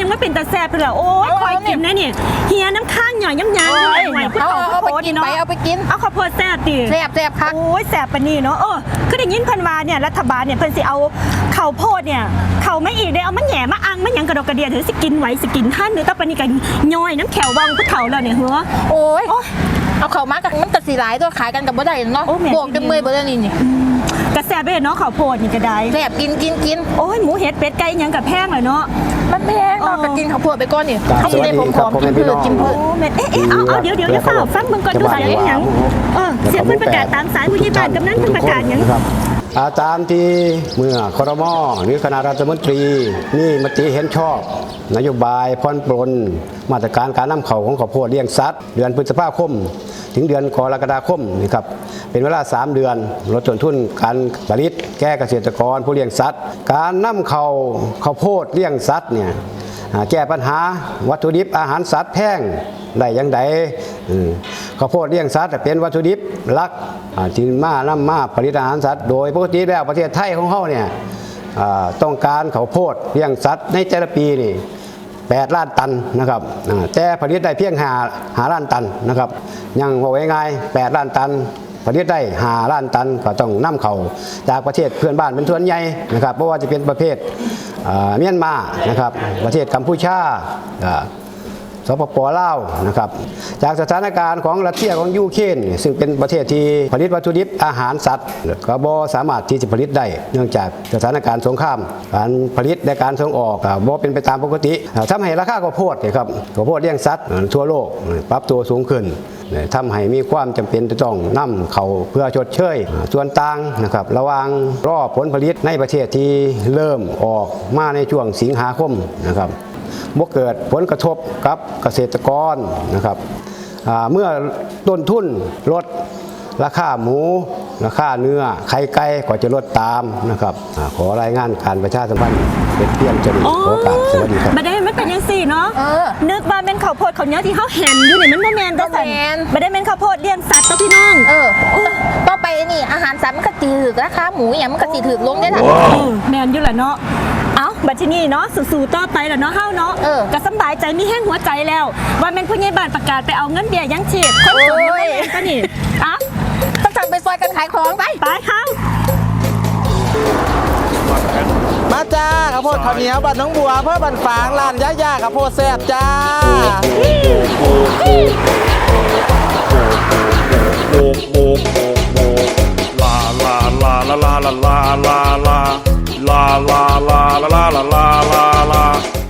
ยังไม่เป็นตาแซ่บเลยเหรอโอ้ยเอาคอยเอากินนะเนี่ยเฮียน้ำข้างหน่อยย้ำยางอยู่เลยหน่อยผู้เอาเฒ่าเอาผู้ไปโพดกินเนาะไปเอาไปกินเอาข้าวโพดแซ่บดิแซ่บแซ่บคักโอ้ยแซ่บปานนี่เนาะเออคือได้ยินเพันวาเนี่ยรัฐบาลเนี่ยเพิ่นสิเอาข้าวโพดเนี่ยเขาไม่อีกได้เอามาแหย่มาอังมาหยังกระดกกระเดียถือสิกินไหวสิกินท่านหรือตาปานนี่กันย่อยน้ำแขววังผู้เฒ่าแล้วเนี่ยเหรอโอ้ยโอ้ยเอาเข้ามากับมันกระสีหลายตัวขายกันกับบ่ได้เนาะโอ้แม่นบวกกันเมื่อยบ่ได้นี่นี่ กระแซ่บไปเลยเนาะข้าวโพดนี่ก็ได้แซ่บกินกินกินโอ้ยหมูเห็ดเป็ดไก่หยังกับแพงเลยเนาะ มันแพงเนาะเออก็กินข้าวโพดไปก่อนนี่ครับเขาสิได้สวัสดีผอมครับๆกินพืชพ่อแม่พี่น้องกินพืโอ้ชแม่เอ๊ะเอ๊ะเอาเอาเดี๋ยวเดี๋ยวเดี๋ยวเปล่าฟังมึงก่อนดูสายได้หยังเออเสียงเพิ่นประกาศตามสายผู้ใหญ่บ้านกำนันเพิ่นประกาศหยังนะครับอาตามที่เมื่อครมหรือคณะรัฐมนตรีนี่มติเห็นชอบ นโยบายผ่อนปลนมาตรการการนำเข้าของข้าวโพดเลี้ยงสัตว์ เดือนพฤษภาคม ถึงเดือนกรกฎาคมนี่ครับ เป็นเวลา 3 เดือนลดต้นทุนการผลิตแก้เกษตรกรผู้เลี้ยงสัตว์ การนำเข้าข้าวโพดเลี้ยงสัตว์เนี่ยแก้ปัญหาวัตถุดิบอาหารสัตว์แพงได้อยังไดอืมข้าวโพดเลี้ยงสัตว์เป็นวัตถุดิบหลักที่มานํมาผลิตอาหารสัตว์โดยปกติแล้วประเทศไทยของเฮาเนี่ยต้องการข้าวโพดเลี้ยงสัตว์ในแต่ละปีนี่8ล้านตันนะครับแต่ผลิตได้เพียงหาหาล้านตันนะครับยังว่าไว้ง่าย8ล้านตัน ผลิตได้หาล้านตันก็ต้องนำเข้าจากประเทศเพื่อนบ้านเป็นส่วนใหญ่นะครับเพราะว่าจะเป็นประเภทเมียนมานะครับประเทศกัมพูชาสปปลาวนะครับจากสถานการณ์ของรัสเซียของยูเครนซึ่งเป็นประเทศที่ผลิตวัตถุดิบอาหารสัตว์ก็บ่สามารถที่จะผลิตได้เนื่องจากสถานการณ์สงครามการผลิตและการส่งออกบ่เป็นไปตามปกติทำให้ราคาข้าวโพดเนี่ยครับข้าวโพดเลี้ยงสัตว์ทั่วโลกปรับตัวสูงขึ้น ทำให้มีความจำเป็นจะต้องนำเขาเพื่อชดเชย ส่วนต่างนะครับระหว่างรอผลผลิตในประเทศที่เริ่มออกมาในช่วงสิงหาคมนะครับบ่เกิดผลกระทบกับเกษตรกรนะครับเมื่อต้นทุนลด ราคาหมู ราคาเนื้อ ไข่ไก่ก็จะลดตามนะครับอาขอรายงานการประชาสัมพันธ์เป็นเพียงจนโอ้ขอโอกาสสวัสดีครับบ่ได้มันเป็นยังสี่เนาะเออนึกว่าเป็นข้าวโพดข้าวเหนียวที่เขาแห่นอยู่นี่มันบ่แม่นได้สั่นบ่แม่น บ่ได้เป็นข้าวโพดเลี้ยงสัตว์ตัวพี่น้อง เออต่อไปนี่อาหารสัตว์มันก็สิถึกราคาหมูอย่างมันก็สิถึกลงได้ล่ะ เออแม่นอยู่ล่ะเนาะ เอ้าบัดทีนี้เนาะสู้ๆต่อไปล่ะเนาะเฮาเนาะเออ ก็สำบายใจมีแห้งหัวใจแล้ว ว่าแม่นผู้ใหญ่บ้านประกาศไปเอาเงินเบี้ยยังชีพคนจนโอ้ยยังบ่แม่นก็นี่เอ้า ขายของไป ไปเฮามาจ้าข้าวโพดข้าวเหนียวบัดน้องบัวเพื่อบันฝางร้านย่าย่าข้าวโพดแซ่บจ้า La la la la la la la la la la la la la la la la la